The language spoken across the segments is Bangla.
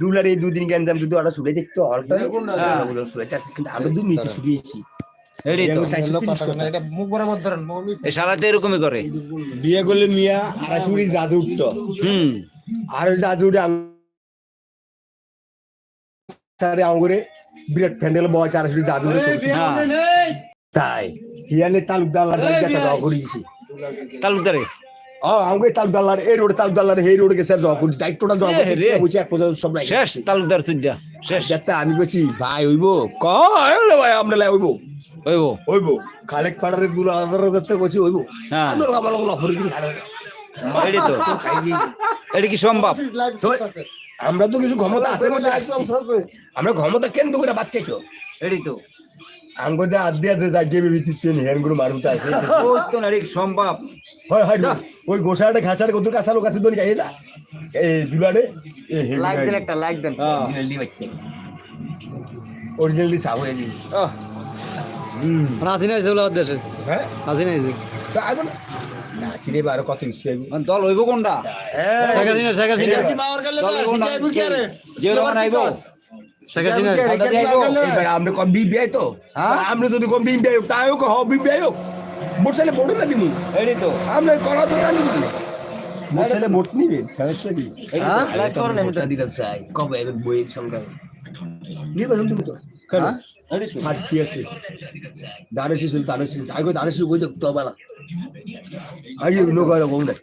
দুলার দুদিন গেঞ্জাম যদি ওরা শুলে দেখতো আমরা দু মিনিট এরকমই করে। বিয়ে করলে মিয়া আড়াইশো কোটি জাজু উঠতো। হুম। আর ওই জাজু উঠে বিরাট প্যান্ডেল বয়স আড়াইশো জাজু উঠে হ্যাঁ তাই। হিয়ালে তালুকদার জবা করে দিছি। তালুকদারে? ও আমাকে তালুকদার এই রোড তালুকদার এই রোড গেছে জবা করে দায়িত্বটা জবা এ রে। করে বুঝি এক পর্যন্ত সব শেষ তালুকদার শেষ। যাতে আমি বলছি ভাই হইব? কয় ভাই আমরা লাই হইব? ওইব হইব। খালেক পাড়ারে দুল আলাদা যাতে বলছি হইব। আমরা আমার লোক লাফর দিন এটাই তো। এটা কি সম্ভব? আমরা তো কিছু ক্ষমতা হাতের মধ্যে আমরা ক্ষমতা কেন্দ্র করে বাদ এটাই তো। আঙ্গ যা আদ্যা যে যা গেবে বিতিতে হেনগুলো মারুতা আছে। ওই তো না এটা সম্ভব। হয় হয় ওই গোসাড়ে খাসাড়ে কত কাঁচা লোক আছে দনি যা। এই হে লাইক দেন একটা লাইক দেন। হ্যাঁ। অরিজিনাল দি বাইতে অরিজিনাল এজি আহ, হুম। রাজি নাই দেশে হ্যাঁ? রাজি নাই যে? তো আইবো না না সিরে বারো কত ইস্যু আইবো দল হইব কোনটা? শেখ হাসিনা শেখ হাসিনা। দল হইব না যে রকম আইব শেখ হাসিনা এবার আমরা কম বিবি তো। আমরা যদি কম বিবি আই তাইও কো হব বিবি আই মোটরসাইকেল মোড়ে না দিমু। এটাই তো। আমরা করা তো না। নিবি মোটরসাইকেল মোট নিবে সমস্যা কি হ্যাঁ? আমি দিতে চাই। কবে? এবার বইয়ের সংখ্যা। নির্বাচন তুমি তো। শিশু দাঁড়ে শিশু। আগে দাঁড়ে কই তো বালা আগে লোক আর কোন নাই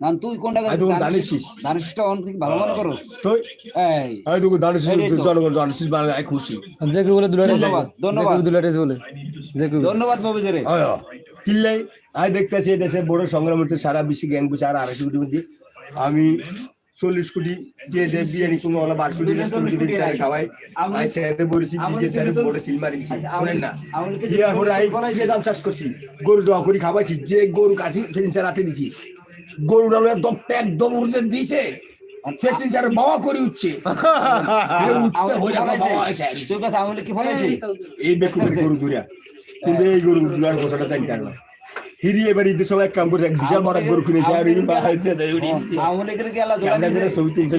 না তুই কোনটা আই তো দানিশ দানিশটা অন থেকে ভালো মনে করো। তো এই। আই তো দাঁড়ে শিশু এই তো। জনগণ দাঁড়ে শিশু আই খুশি। যে কেউ বলে দুলারে ধন্যবাদ, ধন্যবাদ। দুলারে বলে। যে কেউ ধন্যবাদ মবিজরে আয় কিল্লাই আই দেখতেছি দেশে বড় সংগ্রাম হচ্ছে সারা বিশ্বে গ্যাং আর আড়াইশো কোটি মধ্যে আমি চল্লিশ কোটি বিরিয়ানি কোনো ওলা বারোশো কোটি চল্লিশ কোটি চাই খাওয়াই আই ছেড়ে বলেছি সিল মারিছি বলেন না? আই যে দাম চাষ করছি গরু দোয়া করে খাওয়াইছি যে গরু কাশি সেদিন স্যার রাতে দিছি গরু ডালো একদম একদম উড়ছে দিছে সেদিন স্যার বাবা করে উঠছে। কাছে এই বেকুব গরু দুরিয়া কিন্তু এই গরু দুরার কথাটা জানতে পারলাম হিরি এবার ঈদের সময় এক কাম করছে এক বিশাল বড় গরু কিনেছে আর এই বাড়াইছে তাই উড়ি দিচ্ছে। আমলে গেলে কি জোড়া কান্না ছবি তুলছে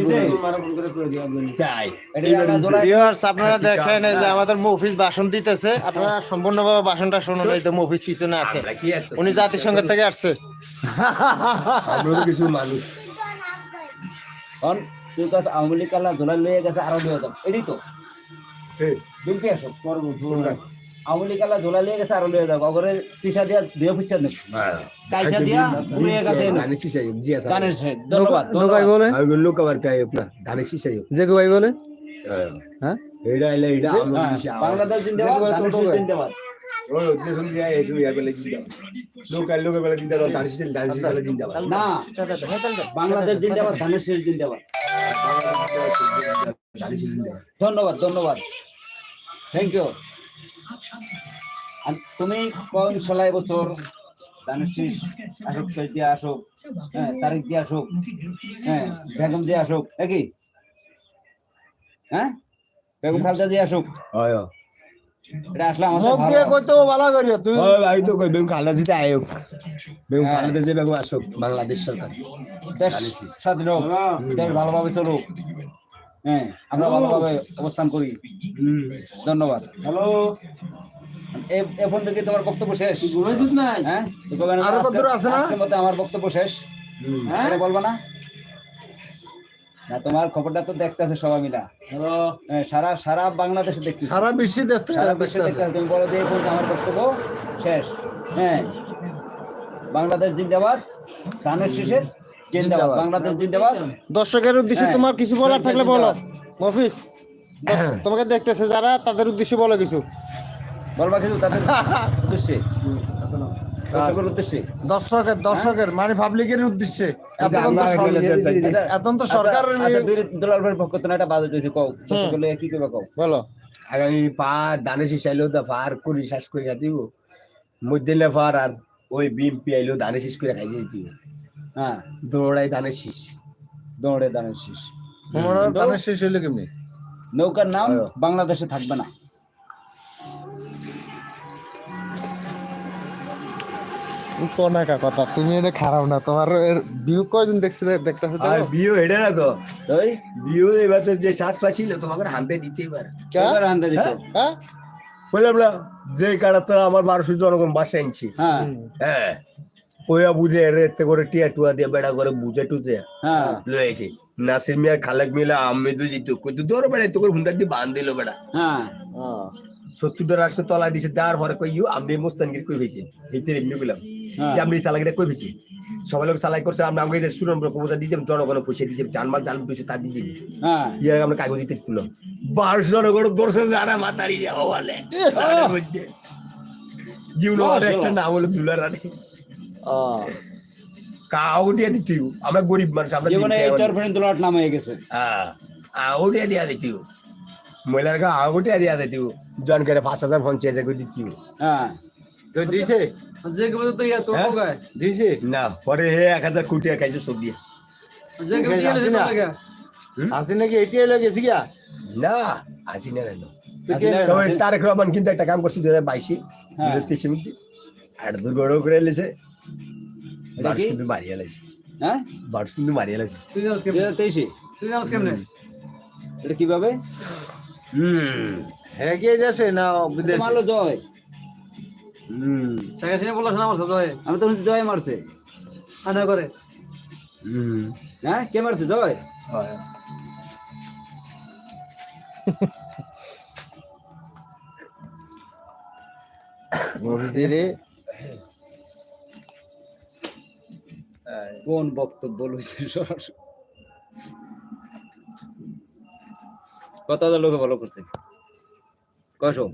তাই এটা আল্লাহ জোড়া ভিউয়ার্স আপনারা দেখেন যে আমাদের মফিজ ভাষণ দিতেছে। আপনারা সম্পূর্ণভাবে ভাষণটা শুনুন এই তো মফিজ পিছনে আছে। উনি জাতিসংঘের থেকে আসছে। আমরা তো কিছু মানুষ। কারণ তোর কাছে আমলে কি আল্লাহ জোড়া লয়ে গেছে আরও লয়ে যাও এটাই তো। বিলপি আসো আমলে কি আল্লাহ জোড়া লয়ে গেছে আরও লয়ে যাও অগরে পিছা দিয়া দেহ পিছা নেব কাইটা দিয়া পুড়িয়ে গেছে শীষাই হোক, জি আছে। গানের শেষ ধন্যবাদ নৌকাই বলে আমি বলল লোক আবার কাই আপনার শীষাই হোক। যে কেউ বলে হ্যাঁ। হ্যাঁ এইটা এলে এইটা আমরা হ্যাঁ, বাংলাদেশ জিন্দাবাদ ধানের শেষ জিন্দাবাদ। না বাংলাদেশ ধানের শীষে জিন্দাবাদ। ধন্যবাদ ধন্যবাদ থ্যাংক ইউ তুমি কোন সালাই বছর শীষ আসুক শেষ দিয়ে আসুক হ্যাঁ তারিখ দিয়ে আসুক হ্যাঁ বেগম দিয়ে আসুক একই হ্যাঁ? বেগম খালদা দিয়ে আসুক। হয়। এটা আসলে আমাদের মুখ দিয়ে কইতো ভালো করিও তুই আমি তো কই বেগম খালেদা জিতে আয়োগ। বেগম হ্যাঁ। খালেদা যে বেগম আসুক বাংলাদেশ সরকার। দেশ স্বাধীন হোক ভালোভাবে চলুক। হ্যাঁ আমরা ভালোভাবে অবস্থান করি। ধন্যবাদ। হ্যালো এখন থেকে তোমার বক্তব্য শেষ। হ্যাঁ আমার বক্তব্য শেষ। হ্যাঁ? বলবা না। না তোমার খবরটা তো দেখতে আছে সবাই মিলা। হ্যাঁ, সারা সারা বাংলাদেশে দেখতে সারা বিশ্বে দেখতে সারা বিশ্বে দেখতে তুমি বলো দিয়ে বলছো আমার বক্তব্য শেষ। হ্যাঁ। বাংলাদেশ জিন্দাবাদ। ধানের শীষের জিন্দাবাদ। বাংলাদেশ জিন্দাবাদ। দর্শকের উদ্দেশ্যে হ্যাঁ। তোমার কিছু বলার থাকলে বলো। মফিজ তোমাকে দেখতেছে যারা তাদের উদ্দেশ্যে বলো কিছু। বলবা কিছু তাদের উদ্দেশ্যে? দর্শকের উদ্দেশ্যে? দর্শকের দর্শকের মানে পাবলিকের উদ্দেশ্যে। এখানে আচ্ছা, তো আচ্ছা, আচ্ছা, ভাইয়ের পক্ষ থেকে একটা বাজেট হয়েছে কও। দর্শক কি করবে কও? বলো। আগামী পার ধানের শীষ আইলো তা পার করি দিব। মধ্যে আর ওই বিএমপি আইলো ধানের শেষ করে খাই দিব। হ্যাঁ দৌড়াই ধানের শীষ। দৌড়ে দানের শীষ। ধানের শেষ হইল কেমনি? নৌকার নাম বাংলাদেশে থাকবে না। কোনাকা কথা তুমি এটা খারাপ না তোমার ভিউ কয়জন দেখছিল দেখতেছো তো? আর বিয়ে এটা না তো। তাই বিয়ে এবার তো যে শ্বাস পাচ্ছিল তোমাকে হানতে দিতে এবার। কা? এবার আনতে দিত। হ্যাঁ? বললাম না যে কাটা তো আমার বারোশো জনগণ বাসায় আনছি। হ্যাঁ। হ্যাঁ। ওয়া বুঝে এতে করে টিয়া টুয়া দিয়ে বেড়া করে বুঝে টুঝে। হ্যাঁ। লয়েছে নাসির মিয়া খালাক মিলা আমি তো জিতো। কিন্তু বেড়া তো করে হুন্ডা দিয়ে বান দিল বেড়া। হ্যাঁ। সত্তরটা রাষ্ট্র তলা দিছে তার পরে কই ইউ আমি মোস্তানগির কই হয়েছে এমনি বললাম হ্যাঁ। যে আমি চালাকিটা কই হয়েছে সবাই লোক চালাই করছে আমরা আমাকে শুনুন কবুতর দিয়েছে জনগণ পয়সা দিয়েছে জানমাল জাল তা হ্যাঁ। ইয়ার আমরা কাগজ দিতে দিল বারোশো জনগণ দর্শন জানা মাতারি হওয়ালে। জীবন একটা নাম হলো দুলার রানী কাউটিয়া দিতিও। আমরা গরিব মানুষ আমরা জীবনে দিন এই খাই চর ফেরেন নাম হয়ে গেছে। হ্যাঁ আউটিয়া দিয়া দিতিও। মহিলার আউটিয়া দিয়া দিতিও। জন করে পাঁচ হাজার পঞ্চাশ হাজার করে দিতিও। হ্যাঁ। তো দিছে? যে কেউ তো ইয়া তো হ্যাঁ? গায়। দিছে? না পরে হে এক হাজার কোটি খাইছে সব দিয়ে। যে কেউ দিয়ে আসি দিতে না। লাগে। আছে নাকি? এটিআই লাগে গিয়া? না আসি না কেন তারেক রহমান কিন্তু একটা কাম করছে দু হাজার বাইশে। দু হ্যাঁ। হাজার তেইশে মধ্যে আর দুর্গড় করে এলেছে বারোশো কি? কিন্তু মারিয়া লাগছে হ্যাঁ? বারোশো কিন্তু মারিয়া লাগছে তুই জানিস কেমনে? তেইশে? তুই জানিস কেমনে? এটা কীভাবে? হুম। হ্যাঁ গিয়ে যাচ্ছে না বিদেশ। মারলো জয়। হুম। শেখ হাসিনা বলল শোনা সাথে আমি তো শুনছি জয় মারছে। আনা করে। হুম। হ্যাঁ? কে মারছে জয়? হয়। মফিজেরে কোন বক্তব্য লইছে সরাসরি? কত লোকে ভালো করছে? কশো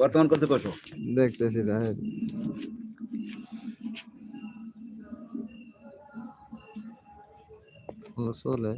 বর্তমান করছে কশো দেখতেছি রাহেন চলে?